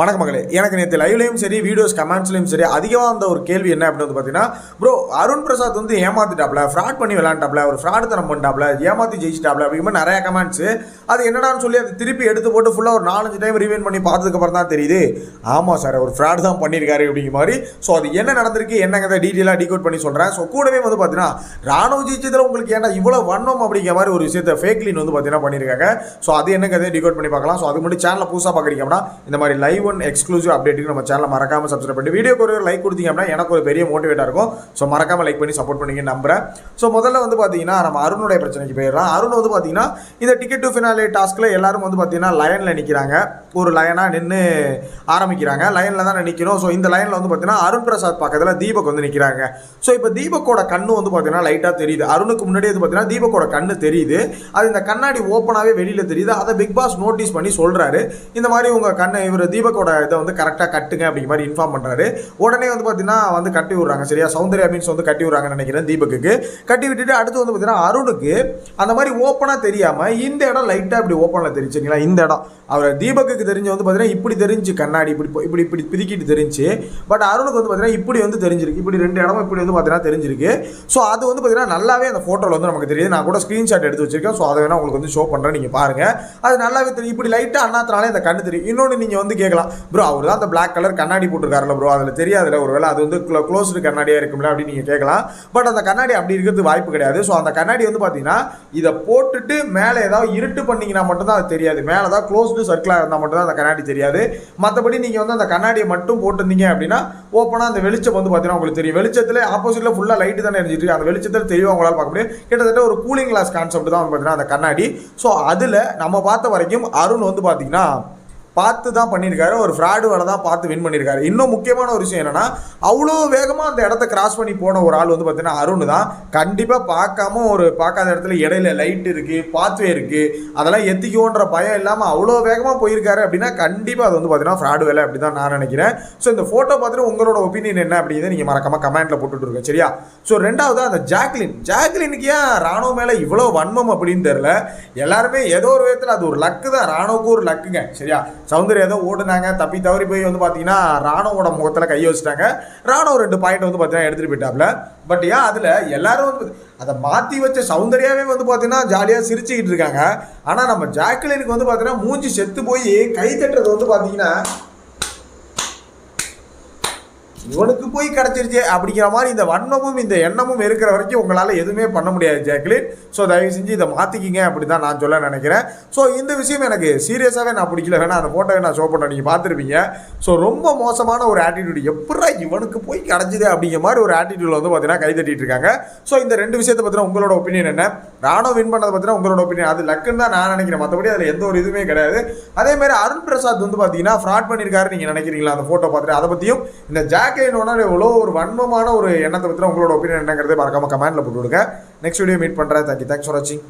வணக்கம் மகளே. எனக்கு நேற்று லைவ்லையும் சரி வீடியோஸ் கமெண்ட்ஸ்லையும் சரி அதிகமாக அந்த ஒரு கேள்வி என்ன அப்படின்னு வந்து பார்த்தீங்கன்னா ப்ரோ அருண் பிரசாத் வந்து ஏமாத்திட்டாப்ல ஃப்ராட் பண்ணி விளாண்டாப்ல ஒரு ஃப்ராட் தனம் பண்ணிட்டாப்ல ஏமாத்தி ஜெயிச்சிட்டாப்ல அப்படிங்கிற நிறைய கமெண்ட்ஸ் அது என்னடான்னு சொல்லி அதை திருப்பி எடுத்து போட்டு ஃபுல்லாக ஒரு நாலஞ்சு டைம் ரிவைன் பண்ணி பார்த்ததுக்கப்புறம் தான் தெரியுது. ஆமாம் சார் ஒரு ஃப்ராட் தான் பண்ணியிருக்காரு அப்படிங்கிற மாதிரி. ஸோ அது என்ன நடந்திருக்கு என்னங்கிறத டீட்டெயிலாக டிகோட் பண்ணி சொல்கிறேன் ஸோ கூடவே வந்து பார்த்தீங்கன்னா ராணுவ ஜெயிச்சதில் உங்களுக்கு ஏன்டா இவ்வளோ வண்ணம் அப்படிங்கிற மாதிரி ஒரு விஷயத்தை ஃபேக்லின் வந்து பார்த்தீங்கன்னா பண்ணியிருக்காங்க. ஸோ அது என்னங்கிறத டிகோட் பண்ணி பார்க்கலாம். ஸோ அது மட்டும் சேனலை புதுசாக பார்க்குறீங்க அப்படின்னா இந்த மாதிரி லைவ் ஒன் எக்ஸ்க்ளூசிவ் அப்டேட்டுக்கு நம்ம சேனலை மறக்காம சப்ஸ்கிரைப் பண்ணி வீடியோக்கு ஒரு லைக் கொடுத்தீங்க அப்படின்னா எனக்கு ஒரு பெரிய மோட்டிவேட்டாக இருக்கும். ஸோ மறக்காம லைக் பண்ணி சப்போர்ட் பண்ணிங்க நம்புறேன். ஸோ முதல்ல வந்து பார்த்தீங்கன்னா நம்ம அருணுடைய பிரச்சனைக்கு போயிடலாம். அருண் வந்து பார்த்தீங்கன்னா இந்த டிக்கெட் டு ஃபினாலே டாஸ்க்கில் எல்லாரும் வந்து பார்த்தீங்கன்னா லைனில் நிற்கிறாங்க ஒரு லைனாக நின்று ஆரம்பிக்கிறாங்க. லைனில் தான் நிற்கிறோம் ஸோ இந்த லைனில் வந்து பார்த்தீங்கன்னா அருண் பிரசாத் பக்கத்தில் தீபக் வந்து நிற்கிறாங்க ஸோ இப்போ தீபக்கோட கண்ணு வந்து பார்த்தீங்கன்னா லைட்டாக தெரியுது. அருணுக்கு முன்னாடி வந்து பார்த்தீங்கன்னா தீபக்கோட கண்ணு தெரியுது. அது இந்த கண்ணாடி ஓப்பனாகவே வெளியில் தெரியுது. அதை பிக் பாஸ் நோட்டீஸ் பண்ணி சொல்கிறாரு இந்த மாதிரி உங்கள் கண்ணை இவர் தீபக்கோட இதை வந்து கரெக்டாக கட்டுங்க அப்படிங்கிற மாதிரி இன்ஃபார்ம் பண்ணுறாரு உடனே வந்து பார்த்தீங்கன்னா வந்து கட்டி விடுறாங்க சரியா? சௌந்தர்யா மீன்ஸ் வந்து கட்டி விடுறாங்கன்னு நினைக்கிறேன் தீபக்குக்கு. கட்டி விட்டுட்டு அடுத்து வந்து பார்த்தீங்கன்னா அருணுக்கு அந்த மாதிரி ஓப்பனாக தெரியாமல் இந்த இடம் லைட்டாக இப்படி ஓப்பனில் தெரிஞ்சுங்களா இந்த இடம். அவர் தீபக்குக்கு தெரிஞ்சு வந்து பார்த்தீங்கன்னா இப்படி தெரிஞ்சு கண்ணாடி இப்படி இப்படி இப்படி பிதுக்கிட்டு தெரிஞ்சு பட் அருணுக்கு வந்து பார்த்தீங்கன்னா இப்படி வந்து தெரிஞ்சிருக்கு. இப்படி ரெண்டு இடமும் இப்படி வந்து பார்த்தீங்கன்னா தெரிஞ்சிருக்கு. ஸோ அது வந்து பார்த்தீங்கன்னா நல்லாவே அந்த ஃபோட்டோவில் வந்து நமக்கு தெரியுது. நான் கூட ஸ்க்ரீன்ஷாட் எடுத்து வச்சிருக்கேன். ஸோ அதை வேணால் உங்களுக்கு வந்து ஷோ பண்ணுறேன் நீங்கள் பாருங்க. அது நல்லாவே தெரியும். இப்படி லைட்டாக அண்ணாத்தினாலே அந்த கண்ணு தெரியும். இன்னொன்று நீங்கள் வந்து கேட்கலாம். ப்ரோ அவர் தான் அந்த பிளாக் கலர் கண்ணாடி போட்டிருக்காருல ப்ரோ அதில் தெரியாதுல ஒருவேளை அது வந்து க்ளோஸ்டு கண்ணாடியாக இருக்கும்ல அப்படின்னு நீங்கள் கேட்கலாம். பட் அந்த கண்ணாடி அப்படி இருக்கிறது வாய்ப்பு கிடையாது. ஸோ அந்த கண்ணாடி வந்து பார்த்தீங்கன்னா இதை போட்டுட்டு மேலே ஏதாவது இருட்டு பண்ணீங்கன்னா மட்டும்தான் அது தெரியாது. மேலே தான் க்ளோஸ்டு சர்க்கிளாக இருந்தால் மட்டும்தான் அந்த கண்ணாடி தெரியாது. மற்றபடி நீங்கள் வந்து அந்த கண்ணாடியை மட்டும் போட்டிருந்தீங்க அப்படின்னா ஓப்பனாக அந்த வெளிச்சம் வந்து பார்த்தீங்கன்னா உங்களுக்கு தெரியும். வெளிச்சத்தில் ஆப்போசிட்டில் ஃபுல்லாக லைட்டு தானே எரிஞ்சிட்டு அந்த வெளிச்சத்தில் தெரியும் உங்களால் பார்க்க முடியும். கிட்டத்தட்ட ஒரு கூலிங் கிளாஸ் கான்செப்ட் தான் வந்து பார்த்தீங்கன்னா அந்த கண்ணாடி. ஸோ அதில் நம்ம பார்த்த வரைக்கும் அருண் வந்து பார்த்தீங்கன்னா பார்த்து தான் பண்ணியிருக்காரு. ஒரு ஃப்ராடு வேலை தான் பார்த்து வின் பண்ணியிருக்காரு. இன்னும் முக்கியமான ஒரு விஷயம் என்னென்னா அவ்வளோ வேகமாக அந்த இடத்த கிராஸ் பண்ணி போன ஒரு ஆள் வந்து பார்த்தீங்கன்னா அருண் தான் கண்டிப்பாக பார்க்காம ஒரு பார்க்காத இடத்துல இடையில லைட் இருக்குது பாத்வே இருக்குது அதெல்லாம் எத்திக்குவோன்ற பயம் இல்லாமல் அவ்வளோ வேகமாக போயிருக்காரு அப்படின்னா கண்டிப்பாக அது வந்து பார்த்தீங்கன்னா ஃப்ராடு வேலை அப்படி தான் நான் நினைக்கிறேன். ஸோ இந்த ஃபோட்டோ பார்த்துட்டு உங்களோட ஒப்பீனியன் என்ன அப்படிங்கிறத நீங்கள் மறக்காமல் கமெண்ட்டில் போட்டுட்ருக்கோம் சரியா? ஸோ ரெண்டாவது அந்த ஜாக்லின். ஜாக்லினுக்கு ஏன் ராணுவ மேலே இவ்வளோ வன்மம் அப்படின்னு தெரில எல்லாருமே ஏதோ ஒரு விதத்தில் அது ஒரு லக்கு தான். ராணுவுக்கு ஒரு லக்குங்க சரியா? சௌந்தர்யா ஏதோ ஓடுனாங்க தப்பி தவறி போய் வந்து பார்த்தீங்கன்னா ராணுவோட முகத்தில் கை வச்சுட்டாங்க. ராணுவ ரெண்டு பாயிண்ட் வந்து பார்த்தீங்கன்னா எடுத்துகிட்டு போயிட்டாப்ல. பட் ஏன் அதில் எல்லாரும் வந்து அதை மாற்றி வச்ச சௌந்தர்யாவே வந்து பார்த்தீங்கன்னா ஜாலியாக சிரிச்சுக்கிட்டு இருக்காங்க. ஆனால் நம்ம ஜாக்லினுக்கு வந்து பார்த்தீங்கன்னா மூஞ்சி செத்து போய் கை தட்டுறது வந்து பார்த்தீங்கன்னா இவனுக்கு போய் கிடச்சிருச்சு அப்படிங்கிற மாதிரி இந்த வண்ணமும் இந்த எண்ணமும் இருக்கிற வரைக்கும் உங்களால் எதுவுமே பண்ண முடியாது ஜாக்லின். ஸோ தயவு செஞ்சு இதை மாற்றிக்கிங்க அப்படி தான் நான் சொல்ல நினைக்கிறேன். ஸோ இந்த விஷயம் எனக்கு சீரியஸாகவே நான் பிடிக்கல. வேணா அந்த ஃபோட்டோவை நான் ஷோ பண்ண நீங்கள் பார்த்துருப்பீங்க. ஸோ ரொம்ப மோசமான ஒரு ஆட்டிடியூட் எப்படா இவனுக்கு போய் கிடச்சிது அப்படிங்கிற மாதிரி ஒரு ஆட்டிடியூடில் வந்து பார்த்தீங்கன்னா கைதட்டிட்டு இருக்காங்க. ஸோ இந்த ரெண்டு விஷயத்தை பற்றின உங்களோட ஒப்பீனியன் என்ன? ராணுவ வின் பண்ணதை பற்றின உங்களோட ஒப்பீனியன் அது லக்குன்னு தான் நான் நினைக்கிறேன். மற்றபடி அதில் எந்த ஒரு இதுவுமே கிடையாது. அதே மாதிரி அருண் பிரசாத் வந்து பார்த்தீங்கன்னா ஃப்ராட் பண்ணியிருக்காரு நீங்கள் நினைக்கிறீங்களா? அந்த ஃபோட்டோ பார்த்துட்டு. அதை பற்றியும் இந்த ஜாக் ஜாக்லினோட எவ்வளோ ஒரு வன்மமான ஒரு எண்ணத்தை பற்றின உங்களோட ஒப்பீனியன் என்னங்கிறதே மறக்காம கமெண்ட்டில் போட்டு விடுங்க நெக்ஸ்ட் வீடியோ மீட் பண்ணுறேன் தேங்க்யூ தேங்க்ஸ் ஃபார் வாட்சிங்